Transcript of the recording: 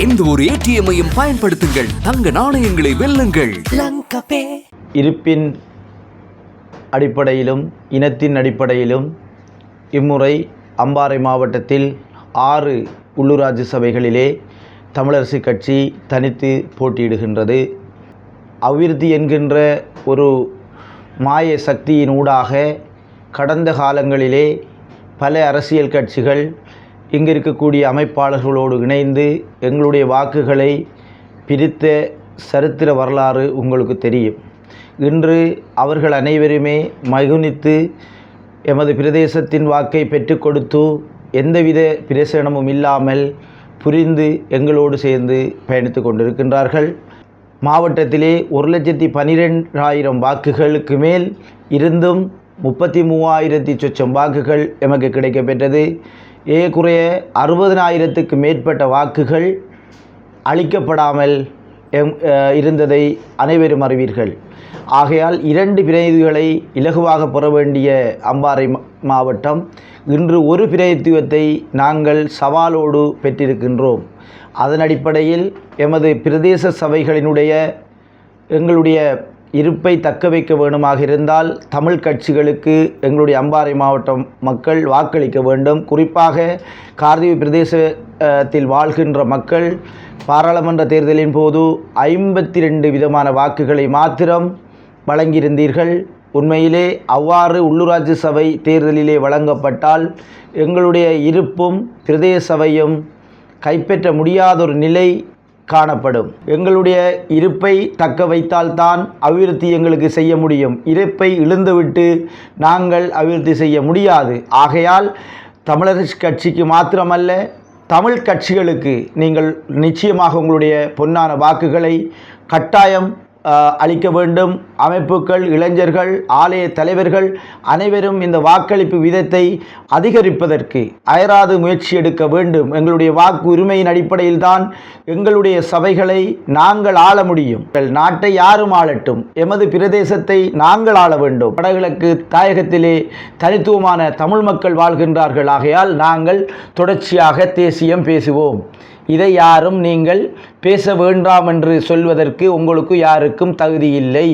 எந்த ஒரு ஏடிஎம்மையும் பயன்படுத்துங்கள். தங்க நாணயங்களை வெல்லுங்கள். இருப்பின் அடிப்படையிலும் இனத்தின் அடிப்படையிலும் இம்முறை அம்பாறை மாவட்டத்தில் ஆறு உள்ளூராட்சி சபைகளிலே தமிழரசு கட்சி தனித்து போட்டியிடுகின்றது. அபிவிருத்தி என்கின்ற ஒரு மாய சக்தியின் ஊடாக கடந்த காலங்களிலே பல அரசியல் கட்சிகள் இங்கு இருக்கக்கூடிய அமைப்பாளர்களோடு இணைந்து எங்களுடைய வாக்குகளை பிரித்த சரித்திர வரலாறு உங்களுக்கு தெரியும். இன்று அவர்கள் அனைவருமே மகுனித்து எமது பிரதேசத்தின் வாக்கை பெற்று கொடுத்து எந்தவித பிரசனமும் இல்லாமல் புரிந்து எங்களோடு சேர்ந்து பயணித்து கொண்டிருக்கின்றார்கள். மாவட்டத்திலே ஒரு லட்சத்தி பனிரெண்டாயிரம் வாக்குகளுக்கு மேல் இருந்தும் முப்பத்தி மூவாயிரத்தி சொச்சம் வாக்குகள் எமக்கு கிடைக்கப்பெற்றது. ஏகுறைய அறுபதனாயிரத்துக்கு மேற்பட்ட வாக்குகள் அளிக்கப்படாமல் எம் இருந்ததை அனைவரும் அறிவீர்கள். ஆகையால் இரண்டு பிரதிநிதிகளை இலகுவாக பெற வேண்டிய அம்பாறை மாவட்டம் இன்று ஒரு பிரதித்துவத்தை நாங்கள் சவாலோடு பெற்றிருக்கின்றோம். அதன் அடிப்படையில் எமது பிரதேச சபைகளினுடைய எங்களுடைய இருப்பை தக்க வைக்க வேண்டுமாக இருந்தால் தமிழ் கட்சிகளுக்கு எங்களுடைய அம்பாறை மாவட்டம் மக்கள் வாக்களிக்க வேண்டும். குறிப்பாக கார்த்திகை பிரதேசத்தில் வாழ்கின்ற மக்கள் பாராளுமன்ற தேர்தலின் போது ஐம்பத்தி ரெண்டு விதமான வாக்குகளை மாத்திரம் வழங்கியிருந்தீர்கள். உண்மையிலே அவ்வாறு உள்ளூராட்சி சபை தேர்தலிலே வழங்கப்பட்டால் எங்களுடைய இருப்பும் பிரதேச சபையும் கைப்பற்ற முடியாத ஒரு நிலை காணப்படும். எங்களுடைய இருப்பை தக்க வைத்தால்தான் அபிவிருத்தி எங்களுக்கு செய்ய முடியும். இருப்பை இழந்துவிட்டு நாங்கள் அபிவிருத்தி செய்ய முடியாது. ஆகையால் தமிழரசு கட்சிக்கு மாத்திரமல்ல தமிழ் கட்சிகளுக்கு நீங்கள் நிச்சயமாக உங்களுடைய பொன்னான வாக்குகளை கட்டாயம் அளிக்க வேண்டும். அமைப்புகள் இளைஞர்கள் ஆலய தலைவர்கள் அனைவரும் இந்த வாக்களிப்பு விதத்தை அதிகரிப்பதற்கு அயராது முயற்சி எடுக்க வேண்டும். எங்களுடைய வாக்கு உரிமையின் அடிப்படையில் தான் எங்களுடைய சபைகளை நாங்கள் ஆள முடியும். எங்கள் நாட்டை யாரும் ஆளட்டும். எமது பிரதேசத்தை நாங்கள் ஆள வேண்டும். வடகிழக்கு தாயகத்திலே தனித்துவமான தமிழ் மக்கள் வாழ்கின்றார்கள். ஆகையால் நாங்கள் தொடர்ச்சியாக தேசியம் பேசுவோம். இதை யாரும் நீங்கள் பேச வேண்டாம் என்று சொல்வதற்கு உங்களுக்கு யாருக்கும் தகுதி இல்லை